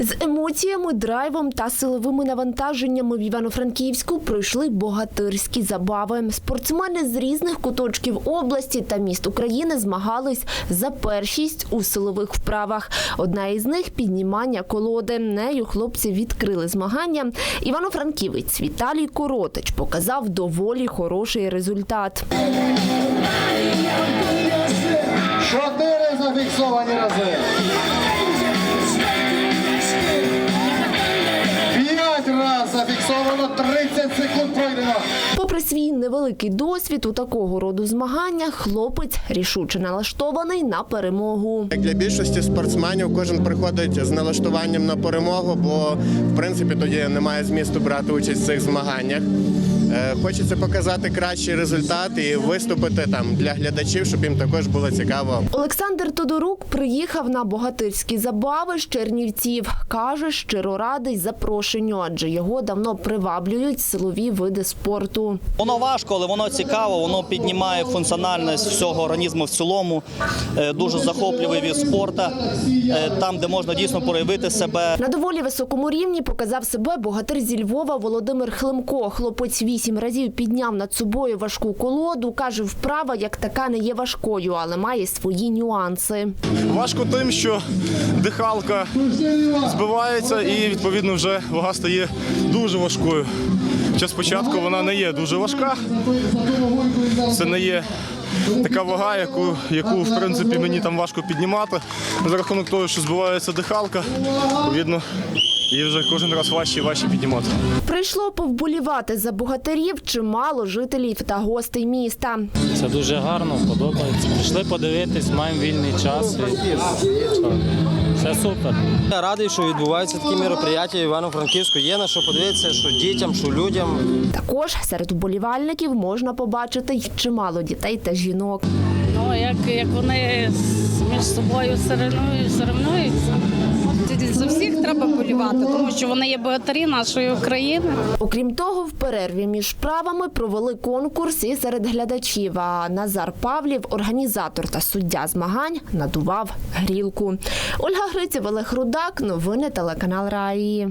З емоціями, драйвом та силовими навантаженнями в Івано-Франківську пройшли богатирські забави. Спортсмени з різних куточків області та міст України змагались за першість у силових вправах. Одна із них піднімання колоди. Нею хлопці відкрили змагання. Івано-Франківець Віталій Коротич показав доволі хороший результат. Зафіксовано, 30 секунд пройдено. Свій невеликий досвід у такого роду змаганнях, хлопець рішуче налаштований на перемогу. Як для більшості спортсменів, кожен приходить з налаштуванням на перемогу, бо в принципі тоді немає змісту брати участь в цих змаганнях. Е, Хочеться показати кращий результат і виступити там для глядачів, щоб їм також було цікаво. Олександр Тодорук приїхав на богатирські забави з Чернівців. Каже, щиро радий запрошенню, адже його давно приваблюють силові види спорту. Воно важко, але воно цікаво, воно піднімає функціональність всього організму в цілому. Е, Дуже захопливий від спорту, е, там, де можна дійсно проявити себе. На доволі високому рівні показав себе богатир зі Львова Володимир Хлимко. Хлопець вісім разів підняв над собою важку колоду. Каже, вправа як така не є важкою, але має свої нюанси. Важко тим, що дихалка збивається і відповідно вже вага стає дуже важкою. Хоча спочатку вона не є дуже важка. Це не є така вага, яку, яку в принципі мені там важко піднімати. За рахунок того, що збивається дихалка, відповідно, її вже кожен раз важче і важче піднімати. Прийшло повболівати за богатирів чимало жителів та гостей міста. Це дуже гарно, подобається. Прийшли подивитись, маємо вільний час. І... Все супер. Я радий, що відбуваються такі мероприятия в Івано-Франківську. Є на що подивитися, що дітям, що людям. Також серед уболівальників можна побачити й чимало дітей та жінок. Ну, як, як вони між собою соревнуються. За всіх треба болівати, тому що вони є богатирі нашої України. Окрім того, в перерві між правами провели конкурс і серед глядачів. А Назар Павлів, організатор та суддя змагань, надував грілку. Ольга Гриців, Олег Рудак. Новини телеканал Раї.